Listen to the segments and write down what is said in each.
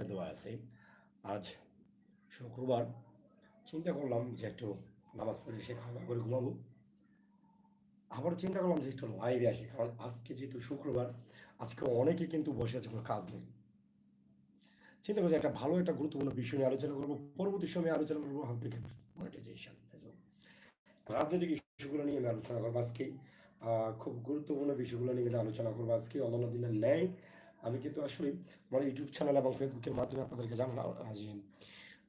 বোর্ডে দেওয়া আছে। আজ শুক্রবার চিন্তা করলাম যে একটু নামাজ পড়ে এসে খাওয়া দাওয়া করে ঘুমাবো। আবার চিন্তা করলাম যে একটু লাইভে আসি, কারণ আজকে যেহেতু শুক্রবার, আজকে অনেকে কিন্তু বসে আছে, কোনো কাজ নেই। চিন্তা করছি একটা ভালো, একটা গুরুত্বপূর্ণ বিষয় নিয়ে আলোচনা করব। পরবর্তী সময়ে আলোচনা করব গেট মনিটাইজেশন ফেসবুক রাজনৈতিক ইস্যুগুলো নিয়ে আমি আলোচনা করব আজকে। খুব গুরুত্বপূর্ণ বিষয়গুলো নিয়ে আলোচনা করব আজকে। অন্যান্য দিনের ন্যায় আমি কিন্তু আসলে আমার ইউটিউব চ্যানেল এবং ফেসবুকের মাধ্যমে আপনাদেরকে আহ, যে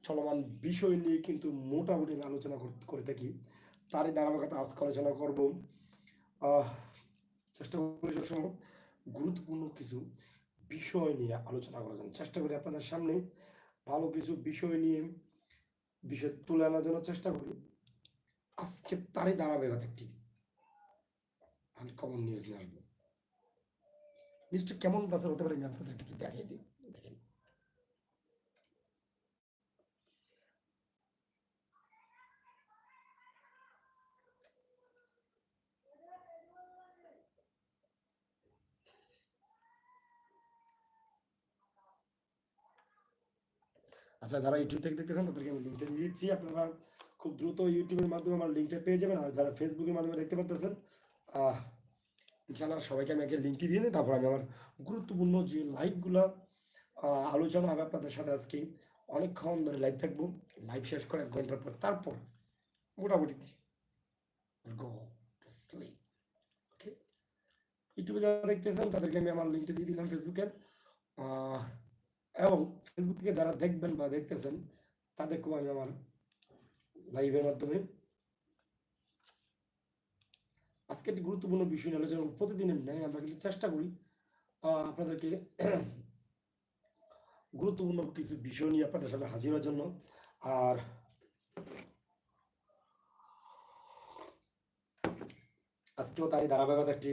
চলমান বিষয় নিয়ে কিন্তু মোটামুটি আমি আলোচনা কর- থাকি। তারই ধারাবাহিকতা আজকে আলোচনা করব। চেষ্টা করি সবসময় গুরুত্বপূর্ণ কিছু বিষয় নিয়ে আলোচনা করার জন্য। চেষ্টা করি আপনাদের সামনে ভালো কিছু বিষয় নিয়ে বিষয় তুলে আনার জন্য চেষ্টা করি। আজকে তারই ধারাবাহিকতা একটি আনকমন নিউজ নিয়ে আসব। নিউজটা কেমন বাজার হতে পারে আমি আপনাদেরকে একটু দেখিয়ে দিই। দেখেন। আচ্ছা যারা ইউটিউব থেকে দেখতেছেন তাদেরকে আমি লিঙ্কটা দিয়ে দিচ্ছি। আপনারা খুব দ্রুত ইউটিউবের মাধ্যমে আমার লিঙ্কটা পেয়ে যাবেন। আর যারা ফেসবুকের মাধ্যমে দেখতে পারতেছেন আহ, ইনশাআল্লাহ সবাইকে আমি আগে লিঙ্কটি দিয়ে দিই তারপর আমি আমার গুরুত্বপূর্ণ যে লাইভগুলো আলোচনা হবে আপনাদের সাথে আজকে। অনেকক্ষণ ধরে লাইভ থাকব লাইভ শেষ করে এক ঘণ্টার পর, তারপর মোটামুটি গো স্লিপ ওকে ইউটিউবে যারা দেখতেছেন, তাদেরকে আমি আমার লিঙ্কটা দিয়ে দিলাম ফেসবুকের এবং ফেসবুক থেকে যারা দেখবেন বা দেখতেছেন, তাদেরকেও আমি আমার লাইভের মাধ্যমে আজকে একটি গুরুত্বপূর্ণ বিষয় নিয়ে আলোচনা। প্রতিদিনের ন্যায় আমরা কিন্তু চেষ্টা করি আপনাদেরকে গুরুত্বপূর্ণ কিছু বিষয় নিয়ে আপনাদের সামনে হাজির হওয়ার জন্য। আর আজকেও তারই ধারাবাহিকতা একটি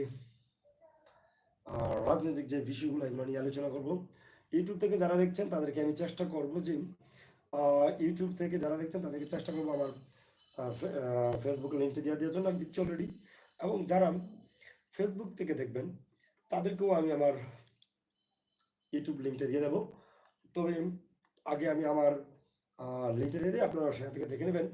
রাজনৈতিক যে বিষয়গুলো এগুলো নিয়ে আলোচনা করব। ইউটিউব থেকে যারা দেখছেন তাদেরকে আমি চেষ্টা করব যে ইউটিউব থেকে যারা দেখছেন তাদেরকে চেষ্টা করব আমার ফেসবুক লিঙ্কটি দিয়ে দেওয়ার জন্য আমি দিচ্ছি অলরেডি এবং যারা ফেসবুক থেকে দেখবেন, তাদেরকেও আমি আমার ইউটিউব লিঙ্কটা দিয়ে দেবো। তবে আগে আমি আমার লিঙ্কটা দিয়ে দিই, আপনারা সেখান থেকে দেখে নেবেন।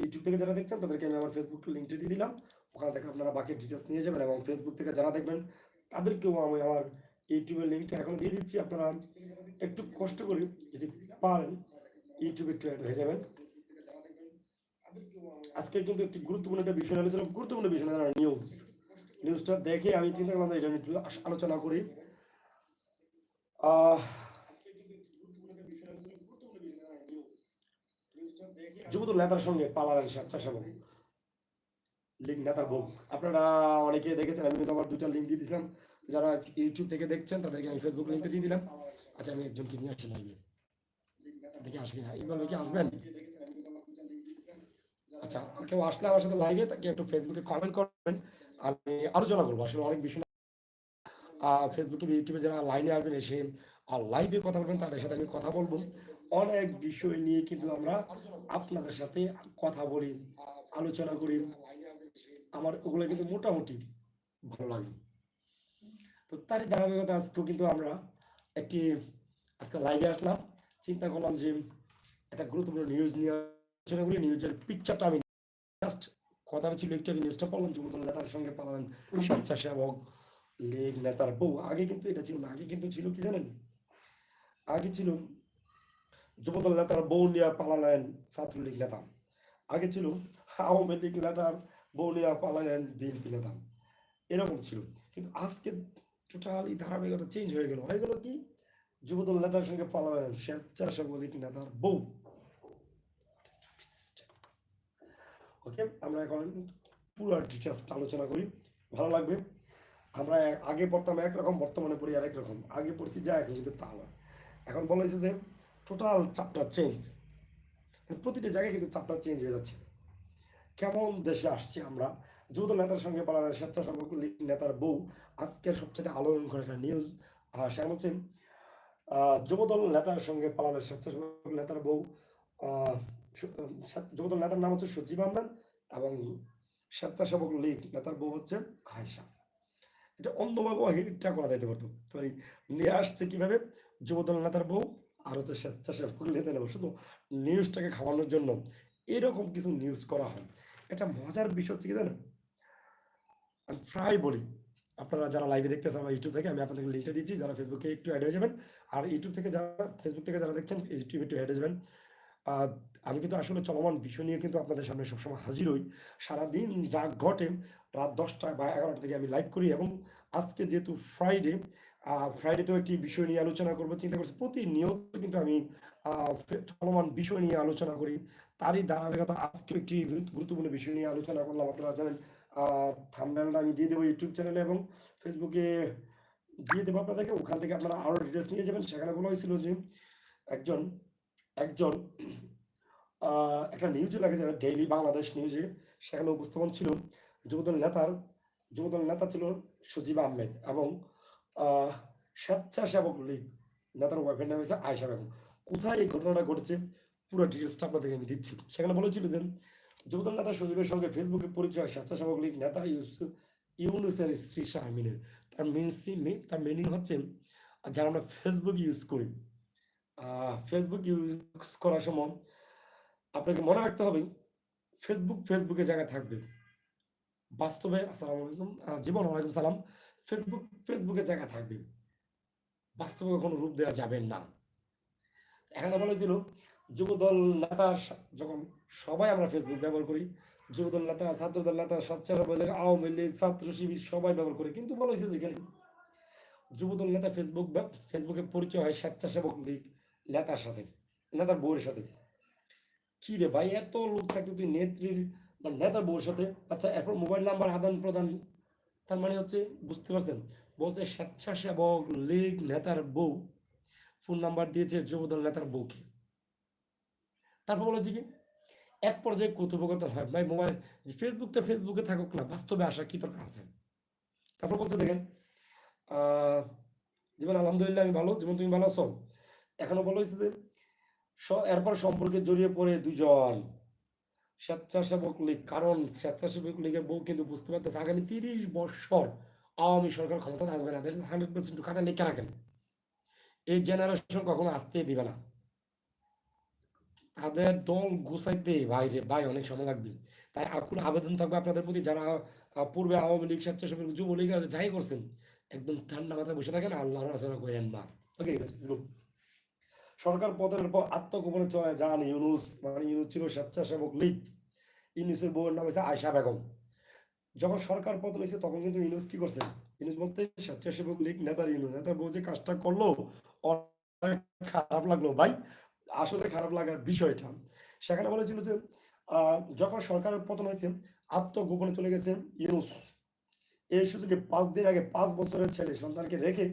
ইউটিউব থেকে যারা দেখছেন, তাদেরকে আমি আমার ফেসবুক লিঙ্কটা দিয়ে দিলাম। ওখান থেকে আপনারা বাকি ডিটেলস নিয়ে যাবেন এবং ফেসবুক থেকে যারা দেখবেন, তাদেরকেও আমি আমার ইউটিউবের লিঙ্কটা এখন দিয়ে দিচ্ছি, আপনারা একটু কষ্ট করে যদি পারেন, ইউটিউবে একটু অ্যাড হয়ে যাবেন। আজকে কিন্তু একটি গুরুত্বপূর্ণ একটা বিষয় আলোচনা, গুরুত্বপূর্ণ বিষয় না নিউজ নিউজটা দেখে আমি চিন্তা করলাম এটা একটু আলোচনা করি। যুবদল নেতার সঙ্গে পালালেন স্বেচ্ছাসেবক লিঙ্ক নেতার বউ। আপনারা অনেকে দেখেছেন, আমি কিন্তু আমার দুটা লিঙ্ক দিয়ে দিয়েছিলাম। যারা ইউটিউব থেকে দেখছেন, তাদেরকে আমি ফেসবুক লিঙ্কটা দিয়ে দিলাম। আচ্ছা আমি একজনকে নিয়ে আসছি লাইভে দেখে আসি না এবার কি আসবেন? আচ্ছা কেউ আসলে আমার সাথে লাইভে তাকে একটু ফেসবুকে কমেন্ট করবেন আমি আলোচনা করব। আসলে অনেক বিষয় ফেসবুকে ইউটিউবে যারা লাইনে আসবেন, এসে আর লাইভে কথা বলবেন, তাদের সাথে আমি কথা বলব। অনেক বিষয় নিয়ে কিন্তু আমরা আপনাদের সাথে কথা বলি, আলোচনা করি। আমার ওগুলো কিন্তু মোটামুটি ভালো লাগে। তো তারই ধারাবাহিকতা আজকেও কিন্তু আমরা একটি, আজকে লাইভে আসলাম। চিন্তা করলাম যে একটা গুরুত্বপূর্ণ নিউজ নিয়ে আলোচনা করি। নিউজের পিকচারটা আমি জাস্ট কথাটা ছিল একটু আগে নিউজটা পড়লাম। যুবদল নেতার সঙ্গে পালালেন স্বেচ্ছাসেবক লীগ নেতার বউ। আগে কিন্তু এটা ছিল না। আগে কিন্তু ছিল কি জানেন? আগে ছিল যুবদল নেতার বউ নিয়ে পালালেন ছাত্রলীগ নেতা। আগে ছিল আওয়ামী লীগ নেতার বউ নিয়ে পালালেন বিএনপি নেতা। এরকম ছিল। কিন্তু আজকে টোটালি ধারাবাহিকতা চেঞ্জ হয়ে গেল। হয়ে গেল কি? যুবদল নেতার সঙ্গে পালালেন স্বেচ্ছাসেবক নেতার বউ। ওকে আমরা এখন পুরো ডিটেলস আলোচনা করি। ভালো লাগবে। আমরা এক- আগে পড়তাম একরকম, বর্তমানে পড়ি আরেক রকম আগে পড়ছি যা, এখন কিন্তু তা নয় এখন বলা হয়েছে যে টোটাল চাপটার চেঞ্জ প্রতিটা জায়গায় কিন্তু চাপটার চেঞ্জ হয়ে যাচ্ছে। কেমন দেশে আসছি আমরা? যুবদল নেতার সঙ্গে পালালেন স্বেচ্ছাসেবক লীগ নেতার বউ। আজকের সবচেয়ে আলোড়ন করে একটা নিউজ বলছেন আহ, যুবদল নেতার সঙ্গে পালালেন স্বেচ্ছাসেবক নেতার বউ যুবদল নেতার নাম হচ্ছে সজীব আহমেদ এবং স্বেচ্ছাসেবক লীগ নেতার বউ হচ্ছে আয়েশা। এটা অন্ধভাবে এটা করা যাইতে পারতো। সরি নিয়ে আসছে কীভাবে? যুবদল নেতার বউ আর হচ্ছে স্বেচ্ছাসেবক নেতা নেব শুধু নিউজটাকে খাওয়ানোর জন্য এরকম কিছু নিউজ করা হয়। এটা মজার বিষয় হচ্ছে কি জানেন? আমি প্রায় বলি, আপনারা যারা লাইভে দেখতেছেন আমার ইউটিউব থেকে, আমি আপনাদের লিঙ্কটা দিচ্ছি, যারা ফেসবুকে একটু অ্যাড হয়ে যাবেন। আর ইউটিউব থেকে যারা ফেসবুক থেকে যারা দেখছেন ইউটিউবে একটু অ্যাড হয়ে যাবেন। আমি কিন্তু আসলে চলমান বিষয় নিয়ে কিন্তু আপনাদের সামনে সবসময় হাজির হই। সারাদিন যা ঘটে, রাত দশটা বা এগারোটা থেকে আমি লাইভ করি এবং আজকে যেহেতু ফ্রাইডে ফ্রাইডেতেও একটি বিষয় নিয়ে আলোচনা করব, চিন্তা করছি প্রতিনিয়ত কিন্তু আমি চলমান বিষয় নিয়ে আলোচনা করি। তারই ধারাবাহিকতা আজকে একটি গুরুত্ব- গুরুত্বপূর্ণ বিষয় নিয়ে আলোচনা করলাম। আপনারা জানেন থামনেলটা আমি দিয়ে দেবো ইউটিউব চ্যানেলে এবং ফেসবুকে দিয়ে দেবো আপনাদেরকে। ওখান থেকে আপনারা আরও ডিটেলস নিয়ে যাবেন। সেখানে বলা হয়েছিল যে একজন একজন একটা নিউজে লাগে ডেইলি বাংলাদেশ নিউজে সেখানে উপস্থাপন ছিল যুবদল নেতার, যুবদল নেতা ছিল সজীব আহমেদ এবং স্বেচ্ছাসেবক লীগ, নেতার ওয়াইফের নাম হয়েছে আয়সা বেগম। কোথায় এই ঘটনাটা ঘটেছে? পুরো ডিটেলসটা আপনাদেরকে আমি দিচ্ছি। সেখানে বলেছিল যে, যুবদল নেতা সজীবের সঙ্গে ফেসবুকে পরিচয়, স্বেচ্ছাসেবক লীগ নেতা ইউনুসের স্ত্রী শারমিনের তার মিনসি তার মিনিং হচ্ছে যারা আমরা ফেসবুক ইউজ করি। ফেসবুক ইউজ করার সময় আপনাকে মনে রাখতে হবে ফেসবুক ফেসবুকে জায়গায় থাকবে। বাস্তবে, আসসালামু আলাইকুম জীবন, ওয়ালাইকুম সালাম। ফেসবুক ফেসবুকে জায়গা থাকবে। বাস্তবে কোনো রূপ দেওয়া যাবে না। এখানে বলা হয়েছিল, যুবদল নেতা যখন সবাই আমরা ফেসবুক ব্যবহার করি, যুবদল নেতা, ছাত্রদল নেতা লীগ আওয়ামী লীগ, ছাত্র শিবির সবাই ব্যবহার করে। কিন্তু বলা হয়েছে যেখানে যুবদল নেতা ফেসবুক ফেসবুকে পরিচয় হয় স্বেচ্ছাসেবক লীগ নেতার সাথে, নেতার বউয়ের সাথে। কি রে ভাই, এত লোক থাকতে তুই নেত্রীর বা নেতার বউয়ের সাথে? আচ্ছা এরপর মোবাইল নাম্বার আদান প্রদান তার মানে হচ্ছে, বুঝতে পারছেন? বলছে স্বেচ্ছাসেবক লীগ নেতার বউ ফোন নাম্বার দিয়েছে যুবদল নেতার বউকে। তারপর বলেছে কি, এক পর্যায়ে কথোপকথন হয়। ভাই, মোবাইল, ফেসবুকটা ফেসবুকে থাকুক না, বাস্তবে আসা কি দরকার আছে? তারপর বলছে, দেখেন যেমন আলহামদুলিল্লাহ, আমি ভালো। যেমন তুমি ভালো আছো? এখনও বলা হয়েছে যে এরপর সম্পর্কে জড়িয়ে পড়ে দুজন। স্বেচ্ছাসেবক লীগ, কারণ স্বেচ্ছাসেবক লীগের বউ কিন্তু বুঝতে পারতেছে আগামী তিরিশ বছর আওয়ামী সরকার ক্ষমতা থাকবে না। হান্ড্রেড পার্সেন্ট খাতা লিখে রাখেন। এই জেনারেশন কখনো আসতে দিবে না। তাদের দল গুছাইতে বাইরে ভাই, অনেক সময় লাগবে। তাই আকুল আবেদন থাকবে আপনাদের প্রতি? যারা পূর্বে আওয়ামী লীগ স্বেচ্ছাসেবক যুবলীগ যাই করছেন, একদম ঠান্ডা মাথায় বসে থাকেন আল্লাহ রাসূল করেন না। ওকে সরকার পতনের পর আত্মগোপনে চলে যান ইউনুস মানে ইউনুস ছিল স্বেচ্ছাসেবক লীগ। ইউনুসের বউয়ের নাম হয়েছে আয়সা বেগম। যখন সরকার পতন হয়েছে, তখন কিন্তু ইউনুস কি করছে? ইউনুস বলতে স্বেচ্ছাসেবক লীগ, নেতার ইউনুস। নেতার বউ যে কাজটা করল, অনেক খারাপ লাগল। ভাই, আসলে খারাপ লাগার বিষয়টা। সেখানে বলেছিল যে যখন সরকারের পতন হয়েছে, আত্মগোপনে চলে গেছে ইউনুস। এই সুযোগে পাঁচ দিন আগে পাঁচ বছরের ছেলে সন্তানকে রেখে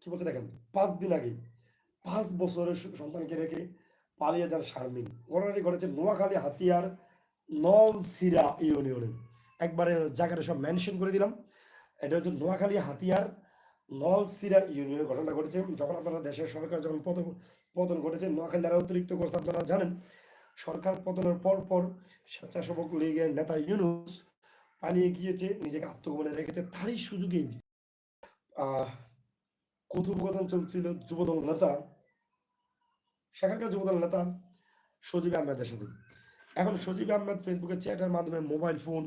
কি বলছে দেখেন? পাঁচ দিন আগে পাঁচ বছরের সন্তানকে রেখে পালিয়ে যান শারমিন। ঘটনাটি ঘটেছে নোয়াখালী হাতিয়ার নলসিরা ইউনিয়নে। একবারে জায়গাটা সব মেনশন করে দিলাম। এটা হচ্ছে নোয়াখালী হাতিয়ার নলসিরা ইউনিয়নের ঘটনা ঘটেছে। যখন আপনারা দেশের সরকার যখন পতন পতন ঘটেছে, নোয়াখালী যারা অতিরিক্ত করছে, আপনারা জানেন, সরকার পতনের পর পর স্বেচ্ছাসেবক লীগের নেতা ইউনুস পালিয়ে গিয়েছে, নিজেকে আত্মগোপনে রেখেছে। তারই সুযোগেই কথোপকথন চলছিল যুবদল নেতা সেখানকার যুবদল নেতা সজীব আহমেদের সাথে। এখন সজীব আহমেদ ফেসবুকে চ্যাটের মাধ্যমে মোবাইল ফোন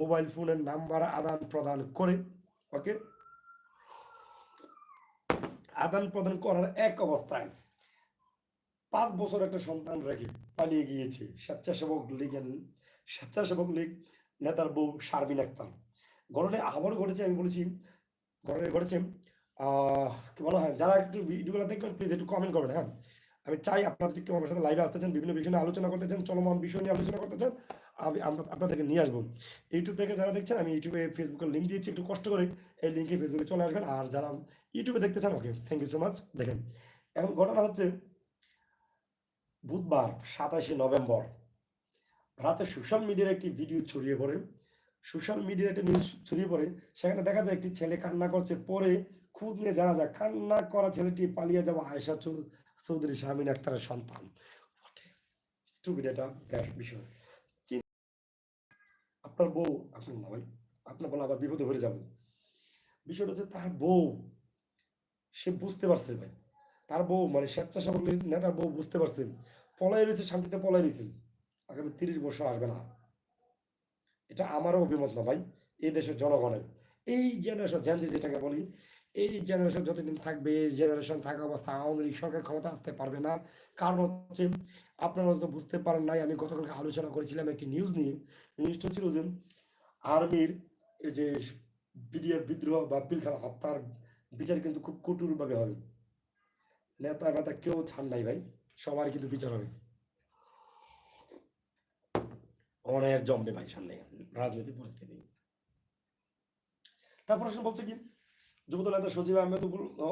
মোবাইল ফোনের নাম্বার আদান প্রদান করে ওকে আদান প্রদান করার এক অবস্থায় পাঁচ বছর একটা সন্তান রেখে পালিয়ে গিয়েছে স্বেচ্ছাসেবক লীগের, স্বেচ্ছাসেবক লীগ নেতার বউ শারমিন আক্তার। ঘটনা আবারও ঘটেছে, আমি বলেছি ঘটনা ঘটেছে কি বলা হয়, যারা একটু ভিডিওগুলো দেখবেন প্লিজ একটু কমেন্ট করবেন হ্যাঁ? আমি চাই আপনারা যদি কেউ আমার সাথে লাইভে আসতে চান, বিভিন্ন বিষয় নিয়ে আলোচনা করতে চান, চলমান বিষয় নিয়ে আলোচনা করতে চান, আমি আপনাদেরকে নিয়ে আসব। ইউটিউব থেকে যারা দেখছেন, আমি ইউটিউবে ফেসবুকের লিঙ্ক দিয়েছি, একটু কষ্ট করে এই লিঙ্কে ফেসবুকে চলে আসবেন। আর যারা ইউটিউবে দেখতে চান okay thank you so much দেখেন। এখন ঘটনা হচ্ছে, বুধবার, সাতাশে নভেম্বর, রাতে সোশ্যাল মিডিয়ার একটি ভিডিও ছড়িয়ে পড়ে। সোশ্যাল মিডিয়ার একটা নিউজ ছড়িয়ে পড়ে, সেখানে দেখা যায় একটি ছেলে কান্না করছে, পরে খুদ নিয়ে জানা যায়, কান্না করা ছেলেটি পালিয়ে যাওয়া আয়সা চৌধুরী শামিন আক্তারের সন্তান। আপনার বউ আপনার না ভাই, আপনার বলে আবার বিপদে ভরে যাবেন। বিষয়টা হচ্ছে তার বউ, সে বুঝতে পারছে ভাই। তার বউ মানে স্বেচ্ছাসেবক লীগ নেতার বউ বুঝতে পারছে। পলাই রয়েছে, শান্তিতে পলাই রয়েছে। আগামী তিরিশ বছর আসবে না। এটা আমারও অভিমত না ভাই এই দেশের জনগণের। এই জেনারেশন জেনজি যেটাকে বলি এই জেনারেশন যতদিন থাকবে, এই জেনারেশন থাকা অবস্থা আওয়ামী লীগ সরকার ক্ষমতা আসতে পারবে না। কারণ হচ্ছে, আপনারা হয়তো বুঝতে পারেন নাই, আমি গতকালকে আলোচনা করেছিলাম একটি নিউজ নিয়ে। নিউজটা ছিল যে, আর্মির যে বিডিআর বিদ্রোহ বা পিলখানা হত্যার বিচার কিন্তু খুব কঠোরভাবে হবে। নেতা নেতা কেউ ছাড় নাই ভাই, সবার কিন্তু বিচার হবে। অনেক জমবে ভাই সামনে, রাজনৈতিক পরিস্থিতি। তারপর বলছে কি যুবদল নেতা সজীব আহমেদ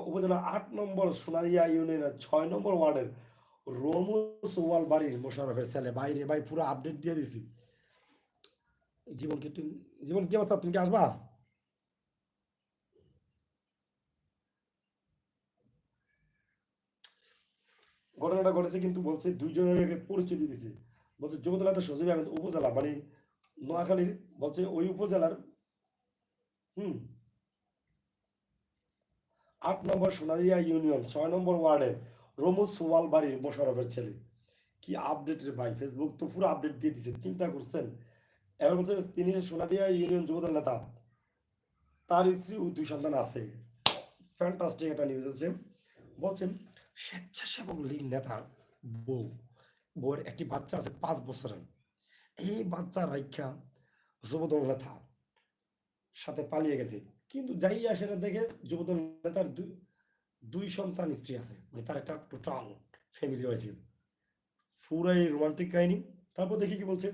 উপজেলা আট নম্বর সোনারিয়া ইউনিয়নের ছয় নম্বর ওয়ার্ডের রমুস ওয়াল বাড়ির মোশারফের ছেলে। বাইরে ভাই, পুরো আপডেট দিয়ে দিছি। জীবন কি তুমি জীবন কি অবস্থা? তুমি কি আসবা? ঘটনাটা ঘটেছে কিন্তু বলছে দুইজনের পরিচিতি দিছে। বলছে যুবদল নেতা সজীব আহমেদ উপজেলা মানে নোয়াখালীর বলছে ওই উপজেলার হুম। আট নম্বর সোনারিয়া ইউনিয়ন, ছয় নম্বর ওয়ার্ডের রমুজ সোয়াল বাড়ির মোশারফের ছেলে। কি আপডেট রে ভাই? ফেসবুক তো পুরো আপডেট দিয়ে দিছে, চিন্তা করছেন? বলছে, তিনি সোনাদিয়া ইউনিয়ন যুবদল নেতা, তার স্ত্রী ও দুই সন্তান আছে। ফ্যান্টাস্টিক একটা নিউজ আছে। বলছেন স্বেচ্ছাসেবক লীগ নেতার বউ, বউয়ের একটি বাচ্চা আছে পাঁচ বছরের। এই বাচ্চা রাইখা যুবদল নেতা সাথে পালিয়ে গেছে। কিন্তু যাই আসে দেখে যুবদল নেতার দুই সন্তান স্ত্রী আছে। মানে তার একটা টোটাল ফ্যামিলি রয়েছে। পুরাই রোমান্টিক কাহিনী। তারপর দেখি কি বলছে,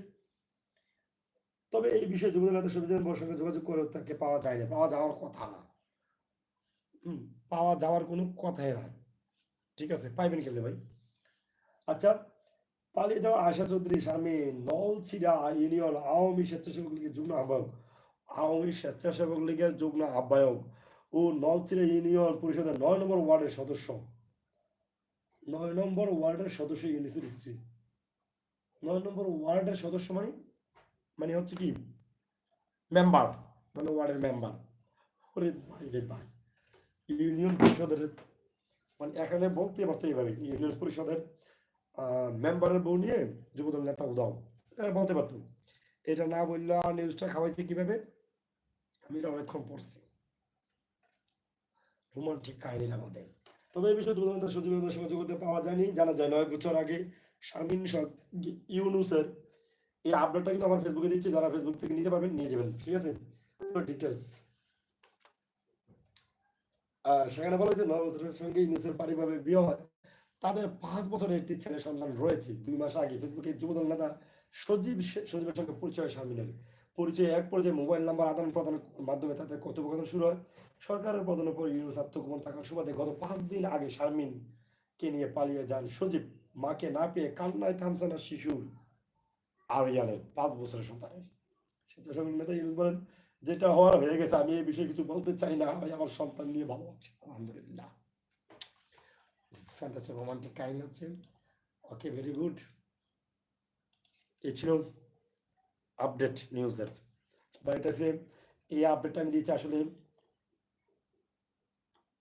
তবে এই বিষয়ে যুবদল নেতা সুবিধান বড় সঙ্গে যোগাযোগ করে, তাকে পাওয়া যায় না। পাওয়া যাওয়ার কথা না। হুম, পাওয়া যাওয়ার কোনো কথাই না। ঠিক আছে, পাইবেন কেমনে ভাই। আচ্ছা পালিয়ে যাওয়া আশা চৌধুরী, শারমিন নলছিড়া ইউনিয়ন, আওয়ামী স্বেচ্ছাসেবক লীগের যুগ্ম আহ্বায়ক আওয়ামী স্বেচ্ছাসেবক লীগের যুগ্ম আহ্বায়ক ও নলছিড়া ইউনিয়ন পরিষদের নয় নম্বর ওয়ার্ডের সদস্য। নয় নম্বর ওয়ার্ডের সদস্য ইউনিসের স্ত্রী নয় নম্বর ওয়ার্ডের সদস্য মানে? মানে হচ্ছে কি? মেম্বার। মানে ওয়ার্ডের মেম্বার। ওরে ভাই রে ভাই। ইউনিয়ন পরিষদের মানে এখানে বলতে পারতো এইভাবে, ইউনিয়ন পরিষদের মেম্বারের বউ নিয়ে যুবদল নেতা উদাও। বলতে পারতো। এটা না বললে নিউজটা খাওয়াইছে কীভাবে? আমি এটা অনেকক্ষণ পড়ছি। রোমান্টিক কাহিনীর আমাদের। তবে এই বিষয়ে নেতা সচিবের সঙ্গে যোগাযোগ পাওয়া যায়নি। জানা যায় নয় বছর আগে শারমিন ইউনুসের এই আপডেটটা কিন্তু আমার ফেসবুকে দিচ্ছি। যারা ফেসবুক থেকে নিতে পারবেন, নিয়ে যাবেন, ঠিক আছে? ডিটেলস সেখানে বলা হয়েছে, নয় বছরের সঙ্গে ইউনুসের পারিবারিক বিয়ে হয়। তাদের পাঁচ বছরের একটি ছেলে সন্তান রয়েছে। দুই মাস আগে ফেসবুকে যুবদল নেতা সজীব সজীবের সঙ্গে পরিচয় শামিনের পরিচয়, এক পর্যায়ে মোবাইল নাম্বার, আদান প্রদানের মাধ্যমে তাদের কথোপকথন শুরু হয়। সরকারের পদনের পর ইউনুস আত্মগোপন থাকার সুবাদে গত পাঁচ দিন আগে শারমিনকে নিয়ে পালিয়ে যান সজীব। মাকে না পেয়ে কান্নায় থামছে না শিশুর আরিয়ানের পাঁচ বছরের সন্তানের। স্বেচ্ছাসেবক নেতা বলেন, যেটা হওয়ার হয়ে গেছে, আমি এই বিষয়ে কিছু বলতে চাই না। আমি আমার সন্তান নিয়ে ভালো আছি। আলহামদুলিল্লাহ। ফ্যান্টাস্টিক রোমান্টিক কাহিনী হচ্ছে। ওকে ভেরি গুড এ ছিল আপডেট নিউজের বা এটা সে এই আপডেটটা আমি দিয়েছি আসলে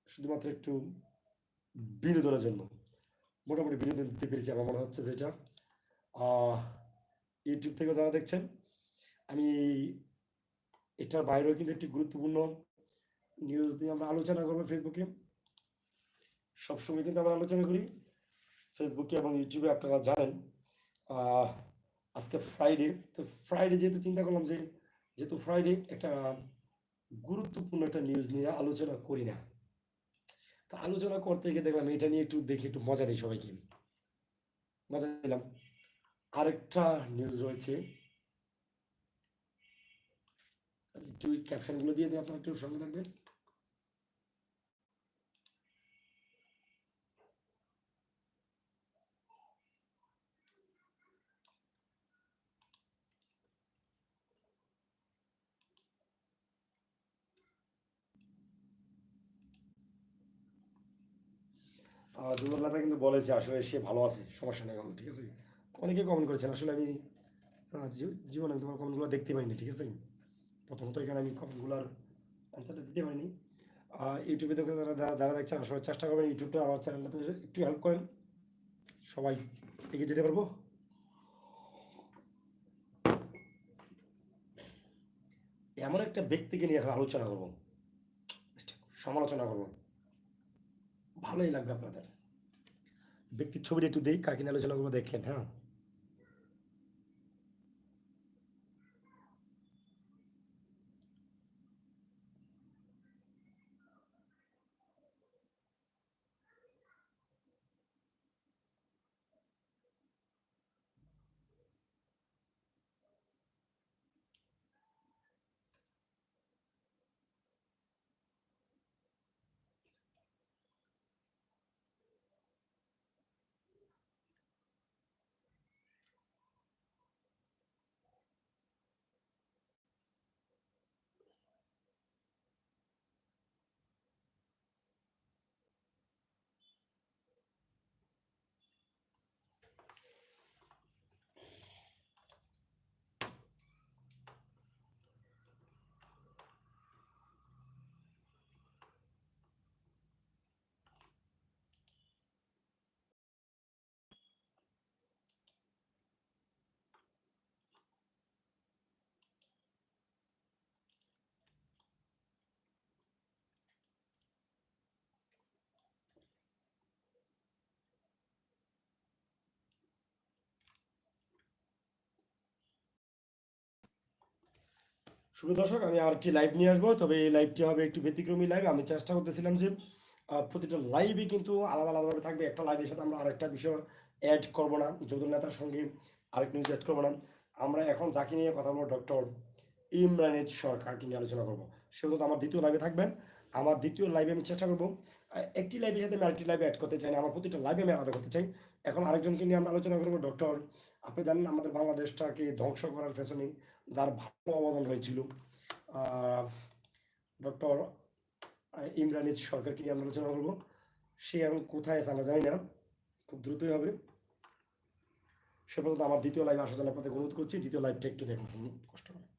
শুধুমাত্র একটু বিনোদনের জন্য। মোটামুটি বিনোদন দিতে পেরেছি আমার মনে হচ্ছে যেটা। ইউটিউব থেকে যারা দেখছেন, আমি এটার বাইরেও কিন্তু একটি গুরুত্বপূর্ণ নিউজ নিয়ে আমরা আলোচনা করব ফেসবুকে সবসময় কিন্তু আমরা আলোচনা করি। ফেসবুকে এবং ইউটিউবে আপনারা জানেন আজকে ফ্রাইডে তো ফ্রাইডে যেহেতু চিন্তা করলাম যে, যেহেতু ফ্রাইডে একটা গুরুত্বপূর্ণ একটা নিউজ নিয়ে আলোচনা করি না। তা আলোচনা করতে গিয়ে দেখলাম এটা নিয়ে একটু দেখি, একটু মজা দিই সবাইকে। মজা দিলাম। আরেকটা নিউজ রয়েছে। একটু ক্যাপশনগুলো দিয়ে দিই, আপনারা একটু সঙ্গে থাকবেন। দুর্বলতা কিন্তু বলেছে, আসলে সে ভালো আছে, সমস্যা নেই ঠিক আছে? অনেকে কমেন্ট করেছেন, আসলে আমি জীবনে আমি তোমার কমেন্টগুলো দেখতে পাইনি ঠিক আছে? প্রথমত এখানে আমি কমেন্টগুলোর অ্যান্সারটা দিতে পারিনি। ইউটিউবে দেখে যারা- যারা দেখছেন, আসলে চেষ্টা করবেন ইউটিউবটা আমার চ্যানেলটাতে একটু হেল্প করেন। সবাই এগিয়ে যেতে পারব। এমন একটা ব্যক্তিকে নিয়ে এখন আলোচনা করব। সমালোচনা করব। ভালোই লাগবে আপনাদের। ব্যক্তির ছবিটা একটু দিই কাকিনালো করব দেখেন হ্যাঁ। শুভ দর্শক, আমি আর একটি লাইভ নিয়ে আসব। তবে এই লাইভটি হবে একটু ব্যতিক্রমী লাইভ আমি চেষ্টা করতেছিলাম যে প্রতিটা লাইভই কিন্তু আলাদা আলাদাভাবে থাকবে। একটা লাইভের সাথে আমরা আরেকটা বিষয় অ্যাড করব না। যদুর নেতার সঙ্গে আরেক নিউজ অ্যাড করব না। আমরা এখন যাকে নিয়ে কথা বলব ডক্টর ইমরানের সরকারকে নিয়ে আলোচনা করব। সেগুলো আমার দ্বিতীয় লাইভে থাকবেন। আমার দ্বিতীয় লাইভে আমি চেষ্টা করব একটি লাইভের সাথে আমি আরেকটি লাইভে অ্যাড করতে চাই না। আমার প্রতিটা লাইভে আমি আলাদা করতে চাই। এখন আরেকজনকে নিয়ে আমরা আলোচনা করব ডক্টর আপনি জানেন আমাদের বাংলাদেশটাকে ধ্বংস করার পেছনে যার ভালো অবদান রয়েছিল। ডক্টর ইমরানিজ সরকারকে নিয়ে আমরা আলোচনা করব। সে এখন কোথায় আছে আমরা জানি না। খুব দ্রুতই হবে। সে পর্যন্ত আমার দ্বিতীয় লাইভ আসার জন্য আপনাদের অনুরোধ করছি। দ্বিতীয় লাইভটা একটু দেখুন কষ্ট করে।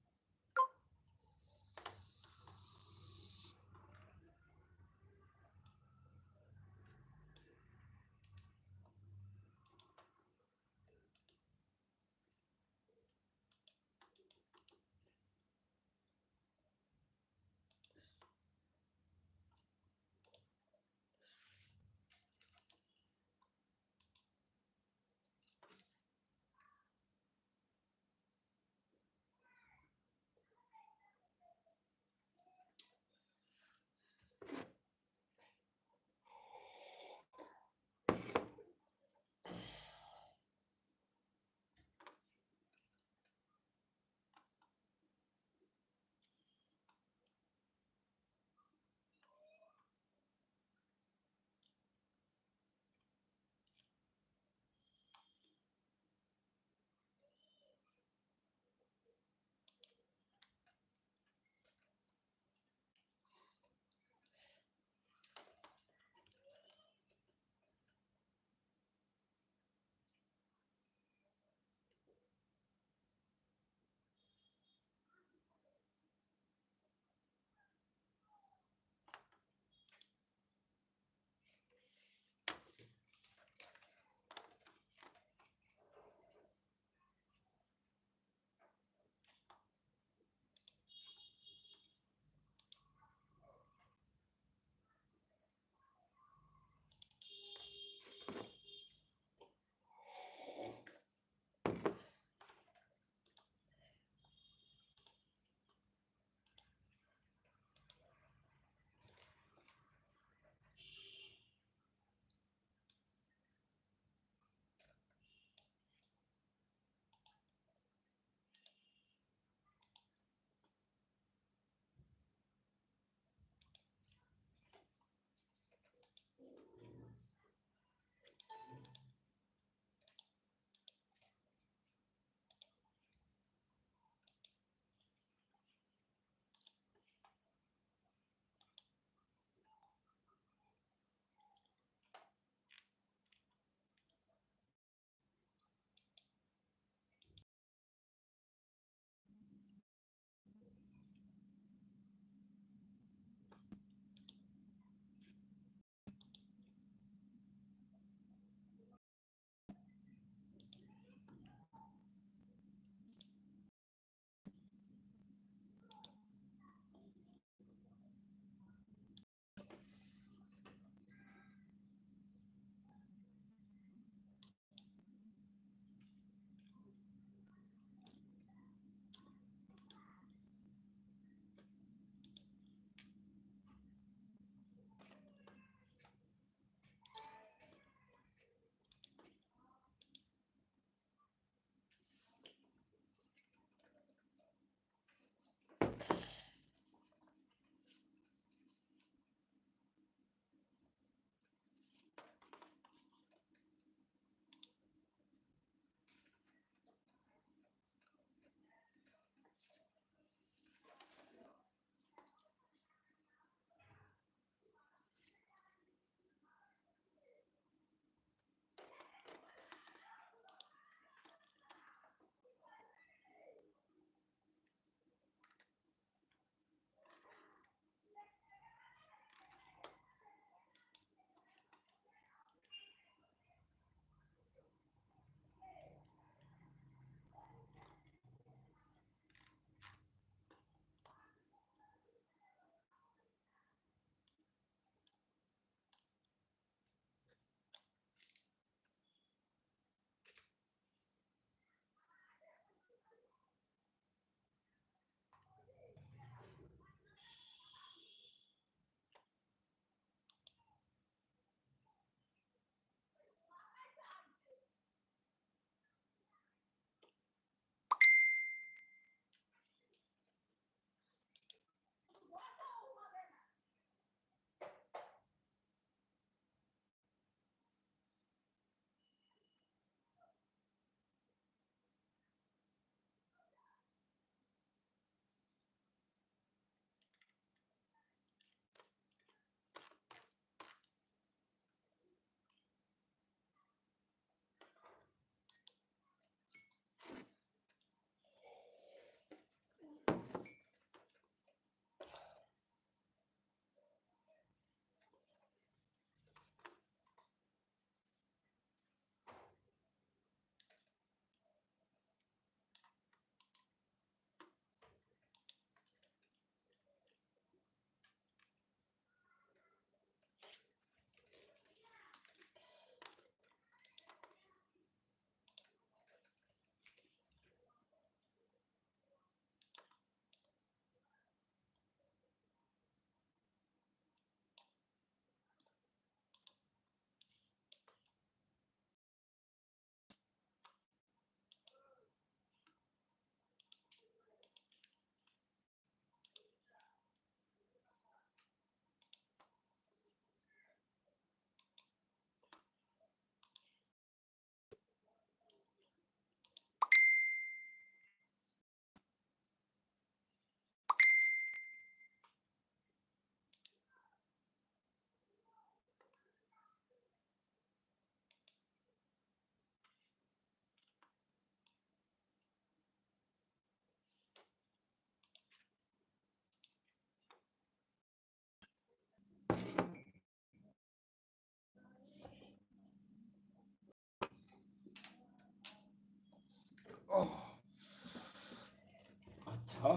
আচ্ছা